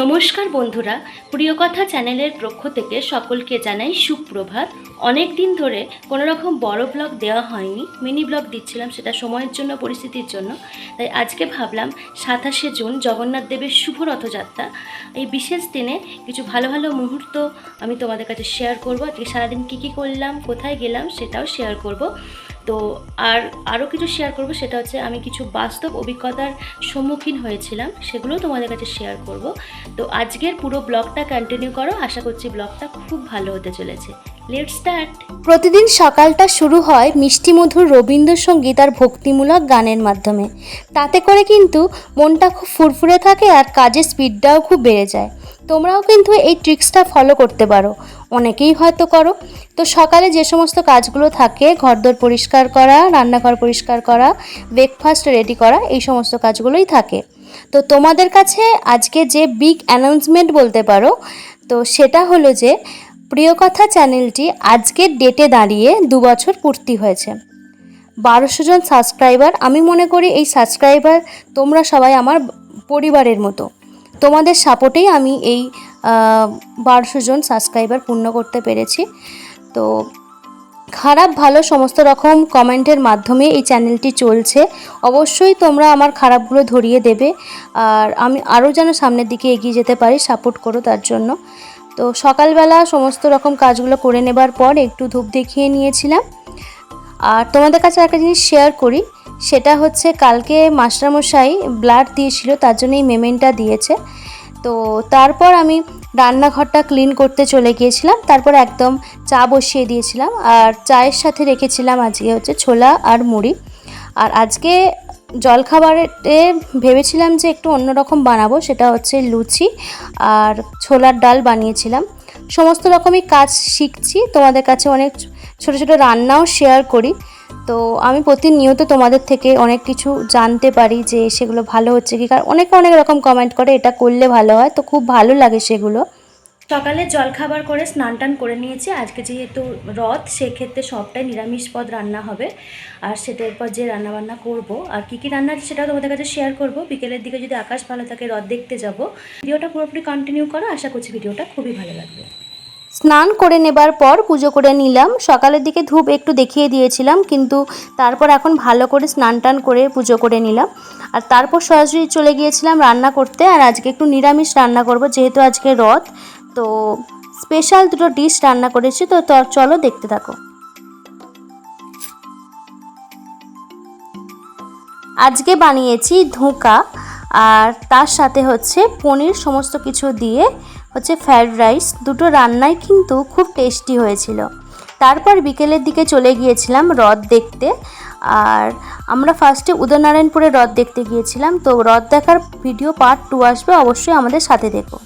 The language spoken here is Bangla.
নমস্কার বন্ধুরা, প্রিয় কথা চ্যানেলের পক্ষ থেকে সকলকে জানাই সুপ্রভাত। অনেক দিন ধরে কোনো রকম বড় ব্লগ দেওয়া হয়নি মিনি ব্লগ দিচ্ছিলাম সেটা সময়ের জন্য, পরিস্থিতির জন্য। তাই আজকে ভাবলাম সাতাশে জুন জগন্নাথ দেবের শুভ রথযাত্রা। এই বিশেষ দিনে কিছু ভালো ভালো মুহূর্ত আমি তোমাদের কাছে শেয়ার করব। আজকে সারাদিন কী কী করলাম, কোথায় গেলাম সেটাও শেয়ার করব। তো আর আরও কিছু শেয়ার করব, সেটা হচ্ছে আমি কিছু বাস্তব অভিজ্ঞতার সম্মুখীন হয়েছিলাম সেগুলো তোমাদের কাছে শেয়ার করব। তো আজকের পুরো ব্লগটা কন্টিনিউ করো, আশা করছি ব্লগটা খুব ভালো হতে চলেছে। লেট স্টার্ট প্রতিদিন সকালটা শুরু হয় মিষ্টি মধুর রবীন্দ্রসঙ্গীত আর ভক্তিমূলক গানের মাধ্যমে। তাতে করে কিন্তু মনটা খুব ফুরফুরে থাকে আর কাজের স্পিডটাও খুব বেড়ে যায়। তোমরাও কিন্তু এই ট্রিক্সটা ফলো করতে পারো। অনেকেই হয়তো করো। তো সকালে যে সমস্ত কাজগুলো থাকে, ঘরদোর পরিষ্কার করা, রান্নাঘর পরিষ্কার করা ব্রেকফাস্ট রেডি করা, এই সমস্ত কাজগুলোই থাকে। তো তোমাদের কাছে আজকে যে বিগ অ্যানাউন্সমেন্ট বলতে পারো, তো সেটা হলো যে প্রিয় কথা চ্যানেলটি আজকের ডেটে দাঁড়িয়ে দু বছর পূর্তি হয়েছে। বারোশো জন সাবস্ক্রাইবার, আমি মনে করি এই সাবস্ক্রাইবার তোমরা সবাই আমার পরিবারের মতো। তোমাদের সাপোর্টেই আমি এই বারোশো জন সাবস্ক্রাইবার পূর্ণ করতে পেরেছি। তো খারাপ, ভালো সমস্ত রকম কমেন্টের মাধ্যমে এই চ্যানেলটি চলছে। অবশ্যই তোমরা আমার খারাপগুলো ধরিয়ে দেবে। আর আমি আরও যেন সামনের দিকে এগিয়ে যেতে পারি, সাপোর্ট করো তার জন্য। তো সকালবেলা সমস্ত রকম কাজগুলো করে নেবার পর একটু ধূপ দেখিয়ে নিয়েছিলাম। আর তোমাদের কাছে একটা জিনিস শেয়ার করি, সেটা হচ্ছে কালকে মাস্টারমশাই ব্লাড দিয়েছিল, তার জন্য এই মেমেন্টটা দিয়েছে। তো তারপর আমি রান্নাঘরটা ক্লিন করতে চলে গিয়েছিলাম, তারপর একদম চা বসিয়ে দিয়েছিলাম। আর চায়ের সাথে রেখেছিলাম আজকে হচ্ছে ছোলা আর মুড়ি। আর আজকে জলখাবারে ভেবেছিলাম যে একটু অন্যরকম বানাবো, সেটা হচ্ছে লুচি আর ছোলার ডাল বানিয়েছিলাম। সমস্ত রকমই কাজ শিখছি, তোমাদের কাছে অনেক ছোট ছোট রান্নাও শেয়ার করি। তো আমি প্রতিনিয়ত তোমাদের থেকে অনেক কিছু জানতে পারি যে সেগুলো ভালো হচ্ছে কি, কারণ অনেকে অনেক রকম কমেন্ট করে, এটা করলে ভালো হয়, তো খুব ভালো লাগে সেগুলো। সকালে জলখাবার করে স্নান টান করে নিয়েছি। আজকে যেহেতু রথ, সেক্ষেত্রে সবটাই নিরামিষ পদ রান্না হবে। আর সেটার পর যে রান্নাবান্না করব। আর কী কী রান্না সেটাও তোমাদের কাছে শেয়ার করব। বিকেলের দিকে যদি আকাশ ভালো থাকে, রথ দেখতে যাব। ভিডিওটা পুরোপুরি কন্টিনিউ করো। আশা করছি ভিডিওটা খুবই ভালো লাগবে। স্নান করে নেবার পর পুজো করে নিলাম। সকালের দিকে ধূপ একটু দেখিয়ে দিয়েছিলাম, কিন্তু তারপর এখন ভালো করে স্নান টান করে পুজো করে নিলাম। আর তারপর সরাসরি চলে গিয়েছিলাম রান্না করতে। আর আজকে একটু নিরামিষ রান্না করব, যেহেতু আজকে রথ। তো স্পেশাল দুটো ডিশ রান্না করেছি, তো চলো দেখতে থাকো। আজকে বানিয়েছি ধোঁকা, আর তার সাথে হচ্ছে পনির সমস্ত কিছু দিয়ে হচ্ছে ফ্রায়েড রাইস দুটো রান্নাই কিন্তু খুব টেস্টি হয়েছিল। তারপর বিকেলের দিকে চলে গিয়েছিলাম হ্রদ দেখতে, আর আমরা ফার্স্টে উদয়নারায়ণপুরে হ্রদ দেখতে গিয়েছিলাম, তো হ্রদ দেখার ভিডিও পার্ট টু আসবে, অবশ্যই আমাদের সাথে দেখো।